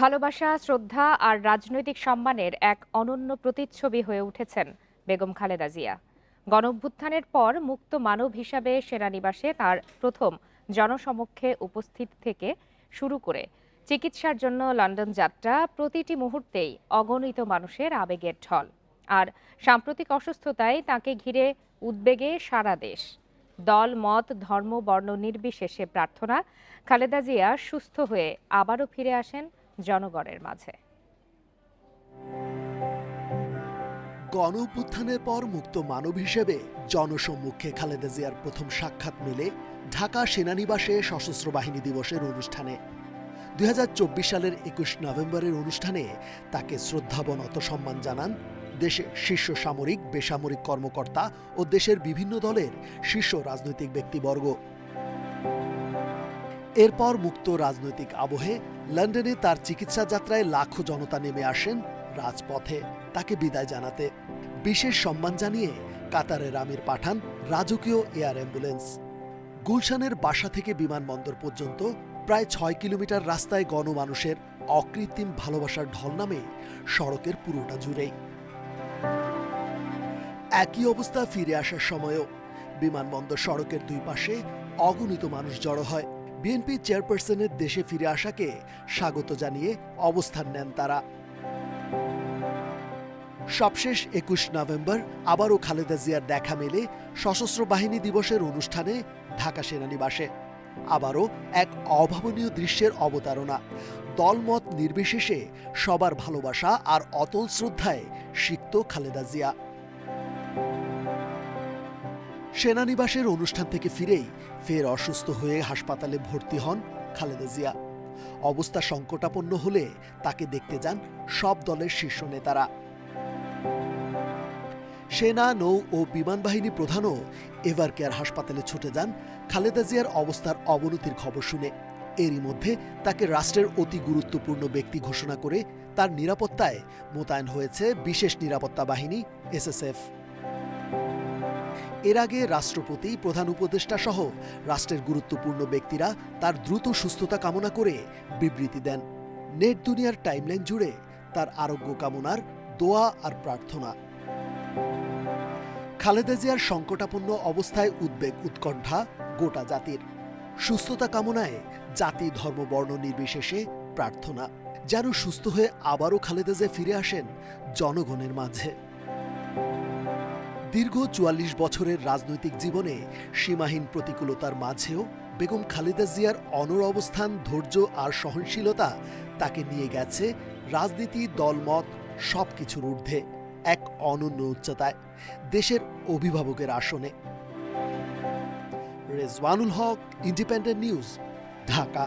ভালোবাসা, শ্রদ্ধা আর রাজনৈতিক সম্মানের এক অনন্য প্রতিচ্ছবি হয়ে উঠেছেন বেগম খালেদা জিয়া। গণঅভ্যুত্থানের পর মুক্ত মানব হিসাবে সেনানিবাসে তার প্রথম জনসমক্ষে উপস্থিত থেকে শুরু করে চিকিৎসার জন্য লন্ডন যাত্রা প্রতিটি মুহূর্তেই অগণিত মানুষের আবেগের ঢল। আর সাম্প্রতিক অসুস্থতায় তাকে ঘিরে উদ্বেগে সারা দেশ। দল, মত, ধর্ম, বর্ণ নির্বিশেষে প্রার্থনা, খালেদা জিয়া সুস্থ হয়ে আবারও ফিরে আসেন জনগণের মাঝে। গণ অভ্যুত্থানের পর মুক্ত মানব হিসেবে জনসম্মুখে খালেদা জিয়ার প্রথম সাক্ষাৎ মেলে ঢাকা সেনানিবাসে সশস্ত্র বাহিনী দিবসের অনুষ্ঠানে। দু হাজার চব্বিশ সালের একুশ নভেম্বরের অনুষ্ঠানে তাকে শ্রদ্ধাবনত সম্মান জানান দেশের শীর্ষ সামরিক, বেসামরিক কর্মকর্তা ও দেশের বিভিন্ন দলের শীর্ষ রাজনৈতিক ব্যক্তিবর্গ। এরপর মুক্ত রাজনৈতিক আবহে লন্ডনে তার চিকিৎসা যাত্রায় লাখো জনতা নেমে আসেন রাজপথে তাকে বিদায় জানাতে। বিশেষ সম্মান জানিয়ে কাতারের আমির পাঠান রাজকীয় এয়ার অ্যাম্বুলেন্স। গুলশানের বাসা থেকে বিমানবন্দর পর্যন্ত প্রায় ছয় কিলোমিটার রাস্তায় গণমানুষের অকৃত্রিম ভালোবাসার ঢল নামে সড়কের পুরোটা জুড়েই একই অবস্থা ফিরে আসার সময়ও বিমানবন্দর সড়কের দুই পাশে অগণিত মানুষ জড়ো হয়। বিএনপি চেয়ারপারসনের দেশে ফিরে আসাকে স্বাগত জানিয়ে অবস্থান নেন তারা। সবশেষ একুশ নভেম্বর আবারও খালেদা জিয়ার দেখা মেলে সশস্ত্র বাহিনী দিবসের অনুষ্ঠানে ঢাকা সেনানিবাসে। আবারও এক অভাবনীয় দৃশ্যের অবতারণা। দলমত নির্বিশেষে সবার ভালোবাসা আর অতল শ্রদ্ধায় সিক্ত খালেদা জিয়া। সেনানিবাসের অনুষ্ঠান থেকে ফিরেই ফের অসুস্থ হয়ে হাসপাতালে ভর্তি হন খালেদা জিয়া। অবস্থা সংকটাপন্ন হলে তাকে দেখতে যান সব দলের শীর্ষ নেতারা। সেনা, নৌ ও বিমান বাহিনী প্রধানও এভার কেয়ার হাসপাতালে ছুটে যান খালেদা জিয়ার অবস্থার অবনতির খবর শুনে। এরই মধ্যে তাকে রাষ্ট্রের অতি গুরুত্বপূর্ণ ব্যক্তি ঘোষণা করে তার নিরাপত্তায় মোতায়েন হয়েছে বিশেষ নিরাপত্তা বাহিনী, এসএসএফ। এর আগে রাষ্ট্রপতি, প্রধান উপদেষ্টা সহ রাষ্ট্রের গুরুত্বপূর্ণ ব্যক্তিরা তার দ্রুত সুস্থতা কামনা করে বিবৃতি দেন। নেট দুনিয়ার টাইমলাইন জুড়ে তার আরোগ্য কামনার দোয়া আর প্রার্থনা। খালেদা জিয়ার সংকটাপন্ন অবস্থায় উদ্বেগ উৎকণ্ঠা গোটা জাতির। সুস্থতা কামনায় জাতি, ধর্ম, বর্ণ নির্বিশেষে প্রার্থনা। যেন সুস্থ হয়ে আবারও খালেদা জিয়া ফিরে আসেন জনগণের মাঝে। দীর্ঘ চুয়াল্লিশ বছরের রাজনৈতিক জীবনে সীমাহীন প্রতিকূলতার মাঝেও বেগম খালেদা জিয়ার অনর অবস্থান, ধৈর্য আর সহনশীলতা তাকে নিয়ে গেছে রাজনীতি, দলমত সব কিছুর ঊর্ধ্বে, এক অনন্য উচ্চতায়, দেশের অভিভাবকের আসনে। Rezwanul Haque, independent news, Dhaka.